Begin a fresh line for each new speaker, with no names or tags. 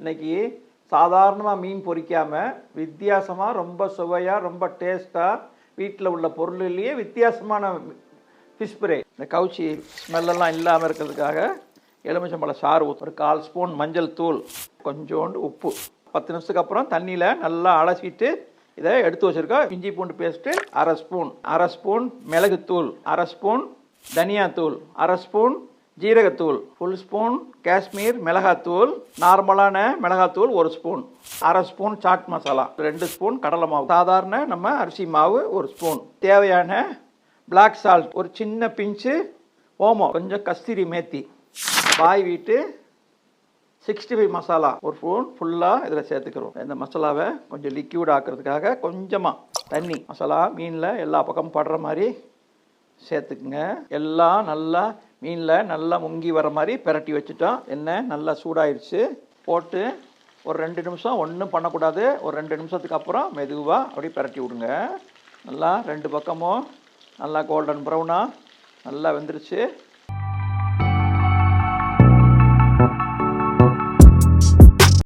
இன்னைக்கு சாதாரணமாக மீன் பொரிக்காமல் வித்தியாசமாக ரொம்ப சுவையாக ரொம்ப டேஸ்ட்டாக வீட்டில் உள்ள பொருளிலேயே வித்தியாசமான ஃபிஷ் ஃப்ரை இந்த கவுச்சி ஸ்மெல்லெல்லாம் இல்லாமல் இருக்கிறதுக்காக எலுமிச்சம்பழ சாறு ஒரு கால் ஸ்பூன் மஞ்சள் தூள் கொஞ்சோண்டு உப்பு. பத்து நிமிஷத்துக்கு அப்புறம் தண்ணியில் நல்லா அலசிட்டு இதை எடுத்து வச்சுருக்கோம். இஞ்சி பூண்டு பேஸ்ட்டு அரை ஸ்பூன் அரை ஸ்பூன் மிளகுத்தூள் அரை ஸ்பூன் தனியாத்தூள் அரை ஸ்பூன் ஜீரகத்தூள் ஃபுல் ஸ்பூன் காஷ்மீர் மிளகாத்தூள் நார்மலான மிளகாத்தூள் ஒரு ஸ்பூன் அரை ஸ்பூன் சாட் மசாலா ரெண்டு ஸ்பூன் கடலை மாவு சாதாரண நம்ம அரிசி மாவு ஒரு ஸ்பூன் தேவையான பிளாக் சால்ட் ஒரு சின்ன பிஞ்சு ஓமம் கொஞ்சம் கஸ்தூரி மேத்தி பாய் வீட்டு சிக்ஸ்டி ஃபைவ் மசாலா ஒரு ஸ்பூன் ஃபுல்லாக இதில் சேர்த்துக்கிறோம். இந்த மசாலாவை கொஞ்சம் லிக்யூட் ஆக்கிறதுக்காக கொஞ்சமாக தண்ணி மசாலா மீனில் எல்லா பக்கமும் படுற மாதிரி சேர்த்துக்குங்க. எல்லாம் நல்லா மீனில் நல்லா முங்கி வர மாதிரி பிரட்டி வச்சுட்டோம். எண்ணெய் நல்லா சூடாயிருச்சு. போட்டு ஒரு ரெண்டு நிமிஷம் ஒன்றும் பண்ணக்கூடாது. ஒரு ரெண்டு நிமிஷத்துக்கு அப்புறம் மெதுவாக அப்படியே பெரட்டி விடுங்க. நல்லா ரெண்டு பக்கமும் நல்லா கோல்டன் ப்ரௌனாக நல்லா வெந்துருச்சு.